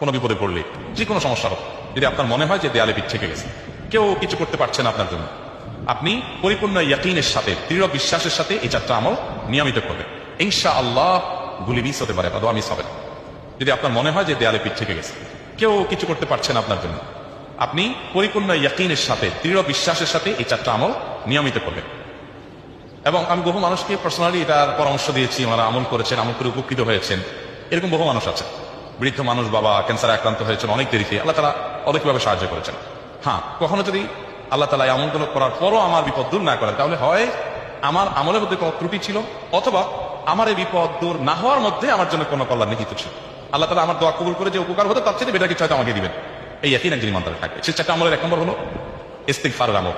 কোনো বিপদে পড়লে, যে কোনো সমস্যা হোক, যদি আপনার মনে হয় যে দেয়ালে পিঠ থেকে গেছে, কেউ কিছু করতে পারছে না আপনার জন্য, আপনি পরিপূর্ণ ইয়াকিনের সাথে, দৃঢ় বিশ্বাসের সাথে এই চারটা আমল নিয়মিত করবেন। ইনশা আল্লাহ গুলি মিস হতে পারে বা মিস হবে। যদি আপনার মনে হয় যে দেয়ালে পিঠ থেকে গেছে, কেউ কিছু করতে পারছে না আপনার জন্য, আপনি পরিপূর্ণ ইয়াকিনের সাথে, দৃঢ় বিশ্বাসের সাথে এই চারটা আমল নিয়মিত করবেন। এবং আমি বহু মানুষকে পার্সোনালি এটার পরামর্শ দিয়েছি, ওনারা আমল করেছেন, আমল করে উপকৃত হয়েছেন, এরকম বহু মানুষ আছে বৃদ্ধ মানুষ বাবা ক্যান্সারে আক্রান্ত হয়েছেন অনেক দেরিতে, আল্লাহ তালা অনেকভাবে সাহায্য করেছেন। হ্যাঁ কখনো যদি আল্লাহ তালা আমলগুলো করার পরও আমার বিপদ দূর না করেন, তাহলে হয় আমার আমলের মধ্যে কোনো ত্রুটি ছিল? অথবা আমার এই বিপদ দূর না হওয়ার মধ্যে আমার জন্য কোনো কল্যাণ নিহিত ছিল? আল্লাহ তালা আমার দোয়া কবুল করে যে উপকার হতো, তার চেয়ে বেটার কিছু হয়তো আমাকে দিবেন। এই একই একজন ইমানদারে থাকবে সে চারটা আমলের এক নম্বর হলো ইস্তিগফারের আমল।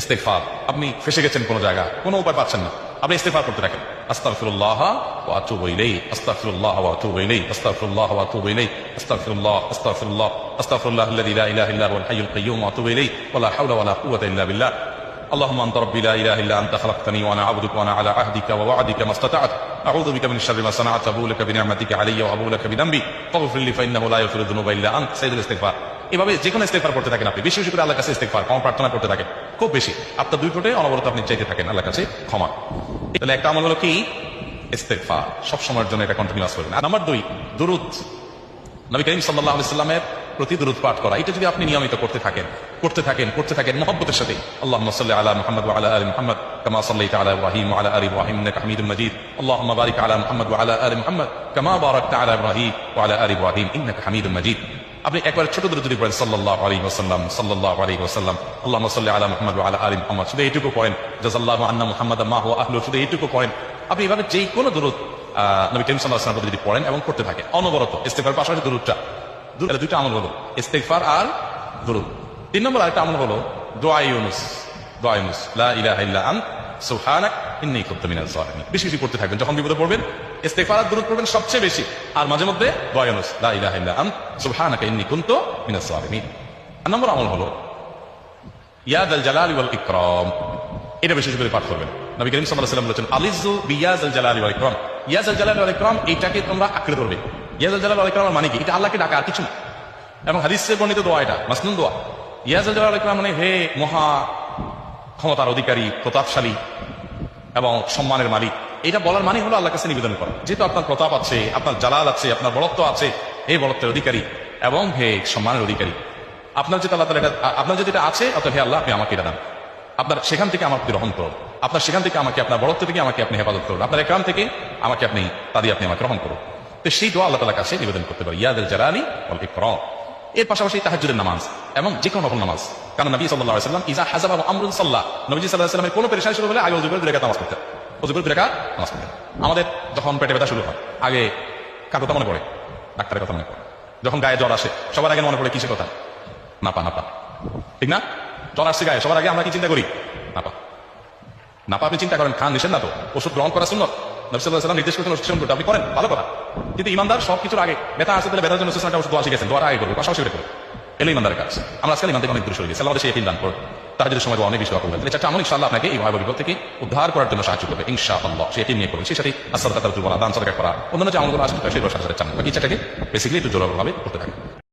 ইস্তেগফার, আপনি ফেসে গেছেন কোনো জায়গা, কোনো উপায় পাচ্ছেন না। আপনি ইস্তেগফার করতে থাকেন। আস্তাগফিরুল্লাহ ওয়া আতুবু ইলাইহি আস্তাগফিরুল্লাহ ওয়া আতুবু ইলাইহি আস্তাগফিরুল্লাহ ওয়া আতুবু ইলাইহি আস্তাগফিরুল্লাহ আস্তাগফিরুল্লাহ আস্তাগফিরুল্লাহ আল্লাযী লা ইলাহা ইল্লা হুয়াল হাইয়ুল কাইয়্যুম ওয়া আতুবু ইলাইহি ওয়া লা হাওলা ওয়া লা কুওয়াতা ইল্লা বিল্লাহ اللهم انت ربي لا اله الا انت خلقتني وانا عبدك وانا على عهدك ووعدك ما استطعت اعوذ بك من شر ما صنعت ابو لك بنعمتك علي وابو لك بذنبي فاغفر لي فانه لا يغفر الذنوب الا انت سيد الاستغفار এভাবে যে কোনো ইস্তেগফার করতে থাকেন আপনি বেশি বেশি করে আল্লাহর কাছে ইস্তেগফার ক্ষমা প্রার্থনা করতে থাকেন খুব বেশি আপনার দুই ঠোঁটে অনবরত আপনি চাইতে থাকেন আল্লাহর কাছে ক্ষমা তাহলে একটা আমল হলো কি ইস্তেগফার সব সময়ের জন্য এটা কন্টিনিউয়াস করবেন আর নাম্বার দুই দুরুদ নবী করিম সাল্লাহ আলাইস্লামের প্রতি দুরুদ পাঠ করা এটা যদি আপনি নিয়মিত করতে থাকেন করতে থাকেন করতে থাকেন মহব্বতের সাথে আল্লাহ সাল্লি আলা মুহাম্মদ ওয়া আলা আলি মুহাম্মদ كما صليت على ابراهيم وعلى ال ابراهيم انك حميد مجيد اللهم بارك على محمد وعلى ال محمد كما باركت على ابراهيم وعلى ال ابراهيم انك حميد مجيد আপনি একবার ছোট দূরে যদি পড়েন, সাল্লাল্লাহু আলাইহি ওয়াসাল্লাম, সাল্লাল্লাহু আলাইহি ওয়াসাল্লাম, আল্লাহুম্মা সাল্লি আলা মুহাম্মদ আলা আলি মুহাম্মদ, শুধু এইটুকু পড়েন। জাযাল্লাহু আন্না মুহাম্মাদ মাহ আহলু শুধু এইটুকু পড়েন। আপনি এভাবে যে কোনো দূরত নবী করিম সাল্লাল্লাহু আলাইহি ওয়াসাল্লাম যদি পড়েন এবং করতে থাকে, অনবরত, ইস্তেগফার পাশাপাশি দূরতটা দু- দুইটা আমল হলো, ইস্তেগফার আর দুরুদ। তিন নম্বর আরেকটা আমল হলো, দোয়া ইউনুস দোয়া ইউনুস, লা ইলাহা ইল্লা আন, সুবহানাক, ইন্নী কুনতু মিনাজ জালিমিন বেশি বেশি করতে থাকবেন, যখন বিপদে পড়বেন পড়বেন সবচেয়ে বেশি। আর মাঝে মধ্যে নম্বর আমল হলো ইয়াদ আল জালালি ওয়াল ইকরাম। এটা বেশি বেশি করে পাঠ করবেন। নবী করিম সাল্লাল্লাহু আলাইহি বলেছেন আলিজু বিয়াজ আল জালালি ওয়াল ইকরাম। ইয়াজ আল জালালি ওয়াল ইকরাম, এইটাকে তোমরা মানে কি? কিছু এবং বর্ণিত দোয়া এটা দোয়া। মানে হে মহা ক্ষমতার অধিকারী, প্রতাপশালী এবং সম্মানের মালিক। এটা বলার মানে হলো আল্লাহ কাছে নিবেদন করা। যেহেতু আপনার প্রতাপ আছে, আপনার জালাল আছে, আপনার বড়ত্ব আছে, হে বড়ত্বের অধিকারী এবং হে সম্মানের অধিকারী। আপনার যেটা আল্লাহ এটা আপনার যদি এটা আছে অত হে আল্লাহ আপনি আমাকে এটা দান। আপনার সেখান থেকে আমাকে গ্রহণ করুন। আপনার সেখান থেকে আমাকে আপনার বড়ত্ব থেকে আমাকে আপনি হেফাজত করুন। আপনার একরাম থেকে আমাকে আপনি তা দিয়ে আপনি আমাকে গ্রহণ করুন। তো সেই দোয়া আল্লাহ তালার কাছে নিবেদন করতে পারি। ইয়াদ জালালি ওয়াল কর এর পাশাপাশি তাহাজ্জুদের নামাজ এবং যে কোনো রকম নামাজ। কারণ নবী সাল্লাম ইজা হাজাবা আমরুন সাল্লাহ নবী আলাইহি সাল্লামের কোনো পেরেশানি শুরু হলে আগে নামাজ পড়তেন। আমাদের যখন পেটে ব্যথা শুরু হয়, আগে কার কথা মনে পড়ে, ডাক্তারের কথা মনে পড়ে। যখন গায়ে জ্বর আসে, সবার আগে মনে পড়ে, কিসের কথা? নাপা নাপা। ঠিক না? জ্বর আসছে গায়ে, সবার আগে আমরা কি চিন্তা করি? নাপা। নাপা, আপনি চিন্তা করেন, খান, নিষেধ না তো? ওষুধ গ্রহণ করা শুনুন নবসাল্লাহ নির্দেশ করছেন ওষুধ করতে, আপনি করেন, ভালো কথা। কিন্তু ইমানদার সব কিছুর আগে ব্যথা আসতে তাহলে ব্যথার জন্য ওষুধ দোয়া শিখেছেন দোয়ার আগে করবে, পাশাপাশি এটা করবে। এলো ইমানদারের কাজ আমরা আজকাল ইমান থেকে অনেক দূরে সরে গেছি। আমাদের সেই একই দান করুন যদি সময় অনেক বেশি করবেন করবেন চারটা আমল ইনশাআল্লাহ আপনাকে এই ভয়াবহ বিপদ থেকে উদ্ধার করার জন্য সাহায্য করবে ইনশা আল্লাহ সে নিয়ে করবে সেই সাথে আসাদ দান সরকার করা অন্যান্য যে আমলগুলো আসবে সেগুলো সাথে চান বাকি চারটাকে একটু জোরালোভাবে করতে থাকে